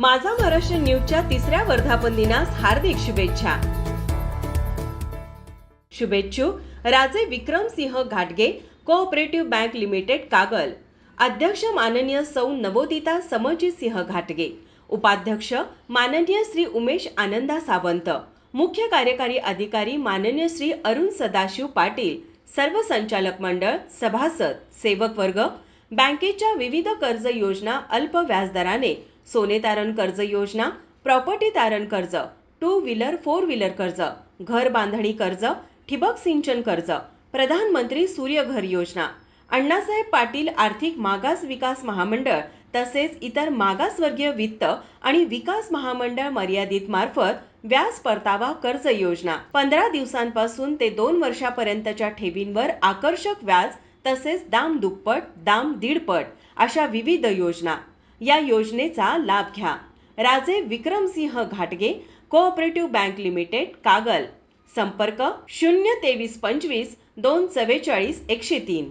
माझा महाराष्ट्र न्यूजच्या तिसऱ्या वर्धापन दिनास हार्दिक शुभेच्छा. शुभेच्छू राजे विक्रमसिंह घाटगे कोऑपरेटिव्ह बँक लिमिटेड कागल. अध्यक्ष माननीय सौ नवोदिता समजित सिंह घाटगे. उपाध्यक्ष माननीय श्री उमेश आनंदा सावंत. मुख्य कार्यकारी अधिकारी माननीय श्री अरुण सदाशिव पाटील सर्व संचालक मंडळ सभासद सेवक वर्ग बँकेच्या विविध कर्ज योजना अल्प व्याजदराने सोने तारण कर्ज योजना प्रॉपर्टी तारण कर्ज टू व्हीलर फोर व्हीलर कर्ज घर बांधणी कर्ज ठिबक सिंचन कर्ज प्रधानमंत्री सूर्यघर योजना. अण्णासाहेब पाटील आर्थिक मागास विकास महामंडळ तसेच इतर मागासवर्गीय वित्त आणि विकास महामंडळ मर्यादित मार्फत व्याज परतावा कर्ज योजना. पंधरा दिवसांपासून ते दोन वर्षापर्यंतच्या ठेवींवर आकर्षक व्याज तसेच दाम दुप्पट दाम दीडपट अशा विविध योजना. या योजनेचा लाभ घ्या. राजे विक्रमसिंह घाटगे कोऑपरेटिव्ह बँक लिमिटेड कागल. संपर्क शून्य तेवीस पंचवीस दोन चव्वेचाळीस एकशे तीन.